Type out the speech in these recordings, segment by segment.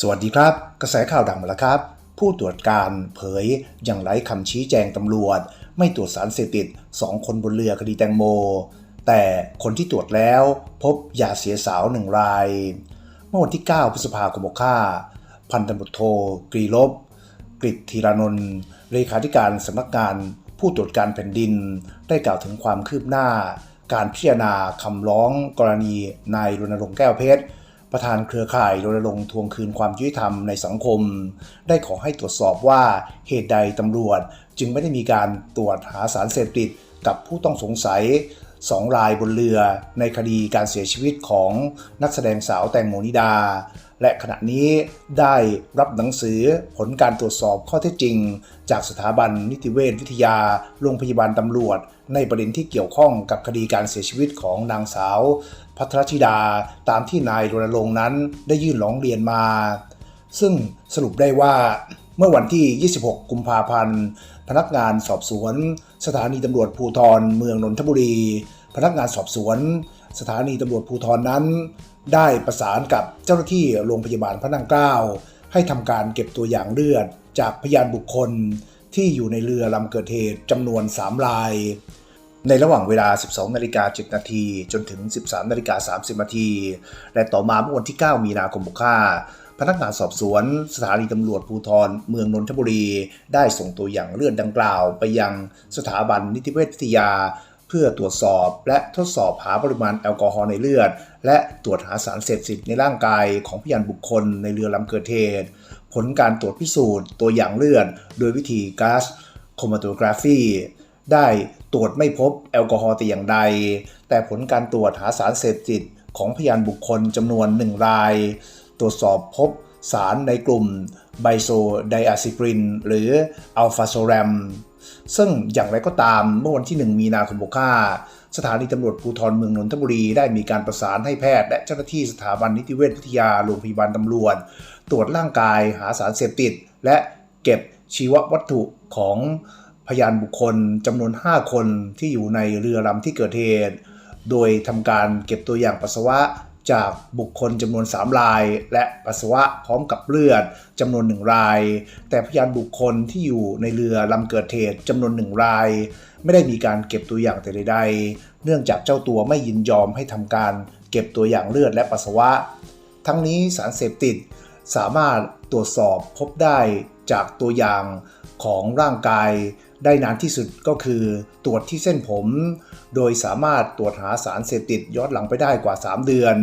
สวัสดีครับ กระแสข่าวดังมาแล้วครับ ผู้ตรวจการเผยอย่างไร้คำชี้แจงตำรวจ ไม่ตรวจสารเสพติด 2 คนบนเรือคดีแตงโม แต่คนที่ตรวจแล้วพบยาเสียสาวหนึ่งราย เมื่อวันที่ 9 พฤษภาคม65พันตำรวจโทกรีลบกฤษธีรานนท์เลขาธิการสำนักงานผู้ตรวจการแผ่นดิน ได้กล่าวถึงความคืบหน้า การพิจารณาคำร้องกรณีนายรณรงค์แก้วเพชร ประธานเครือข่ายรณรงค์ทวงคืนความยุติธรรมในสังคม ได้ขอให้ตรวจสอบว่าเหตุใดตำรวจ จึงไม่ได้มีการตรวจหาสารเสพติดกับผู้ต้องสงสัย สองรายบนเรือ ในคดีการเสียชีวิตของนักแสดงสาวแตงโมนิดา และขณะนี้ได้รับหนังสือผลการตรวจสอบข้อเท็จจริง จากสถาบันนิติเวชวิทยา โรงพยาบาลตำรวจ ในประเด็นที่เกี่ยวข้องกับคดีการเสียชีวิตของนางสาว พัทรธิดา ตามที่นายรณรงค์นั้นได้ยื่นร้องเรียนมา ซึ่งสรุปได้ว่าเมื่อวันที่ 26 กุมภาพันธ์ พนักงานสอบสวน สถานีตำรวจภูธรเมืองนนทบุรี พนักงานสอบสวน สถานีตำรวจภูธรนั้น ได้ประสานกับเจ้าหน้าที่โรงพยาบาลพระนั่งเกล้าให้ทำการเก็บตัวอย่างเลือด จากพยานบุคคลที่อยู่ในเรือลำเกิดเหตุจำนวน 3 ราย ในระหว่างเวลา 12 นาฬิกา 7 นาที จนถึง 13 นาฬิกา 30 นาทีและต่อมาเมื่อวันที่ 9 มีนาคม65พนักงานสอบสวน สถานีตำรวจภูธรเมืองนนทบุรี ได้ส่งตัวอย่างเลือดดังกล่าว ไปยังสถาบันนิติเวชวิทยา เพื่อตรวจสอบและทดสอบหาปริมาณแอลกอฮอล์ในเลือด และตรวจหาสารเสพติดในร่างกายของพยานบุคคลในเรือลำเกิดเหตุ ผลการตรวจพิสูจน์ตัวอย่างเลือด โดยวิธีก๊าซโครมาโตกราฟีได้ตรวจไม่พบแอลกอฮอล์แต่อย่างใด แต่ผลการตรวจหาสารเสพติดของพยานบุคคลจำนวนหนึ่งราย ตรวจสอบพบสารในกลุ่มไบโซไดอะซิปรินหรืออัลฟาโซแรม ซึ่งอย่างไรก็ตามเมื่อวันที่ 1 มีนาคม65สถานีตำรวจภูธรเมืองนนทบุรีได้มีการประสานให้แพทย์ และเจ้าหน้าที่สถาบันนิติเวชวิทยาโรงพยาบาลตำรวจ ตรวจร่างกายหาสารเสพติด และเก็บชีววัตถุของพยานบุคคลจำนวน 5 คนที่อยู่ในเรือลำที่เกิดเหตุ โดยทำการเก็บตัวอย่างปัสสาวะ จากบุคคลจำนวน 3 ราย และปัสสาวะพร้อมกับเลือดจำนวน 1 ราย แต่พยานบุคคลที่อยู่ในเรือลำเกิดเหตุจำนวน 1 ราย ไม่ได้มีการเก็บตัวอย่างแต่ใดๆเนื่องจากเจ้าตัวไม่ยินยอมให้ทำการเก็บตัวอย่างเลือดและปัสสาวะ ทั้งนี้สารเสพติดสามารถตรวจสอบพบได้ จากตัวอย่างของร่างกายได้นานที่สุดก็คือ ตรวจที่เส้นผม โดยสามารถตรวจหาสารเสพติดย้อนหลังไปได้กว่า 3 เดือน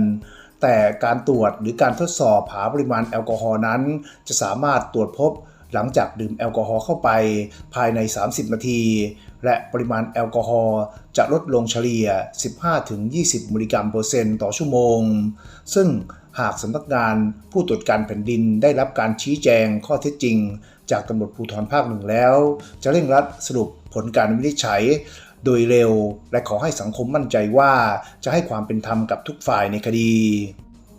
แต่การตรวจหรือการทดสอบหาปริมาณแอลกอฮอล์นั้น จะสามารถตรวจพบ หลังจากดื่มแอลกอฮอล์เข้าไปภายใน 30 นาที และปริมาณแอลกอฮอล์จะลดลงเฉลี่ย 15-20 มิลลิกรัมเปอร์เซ็นต์ต่อชั่วโมง ซึ่งหากสำนักงานผู้ตรวจการแผ่นดินได้รับการชี้แจงข้อเท็จจริง จากตำรวจภูธรภาคหนึ่งแล้ว จะเร่งรัดสรุปผลการวินิจฉัยโดยเร็ว และขอให้สังคมมั่นใจว่าจะให้ความเป็นธรรมกับทุกฝ่ายในคดี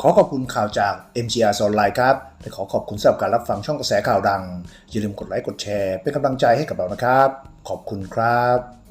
ขอขอบคุณข่าวจาก MGR ออนไลน์ครับและขอขอบคุณสำหรับการรับฟังช่องกระแสข่าวดัง อย่าลืมกดไลค์กดแชร์ เป็นกำลังใจให้กับเรานะครับ ขอบคุณครับ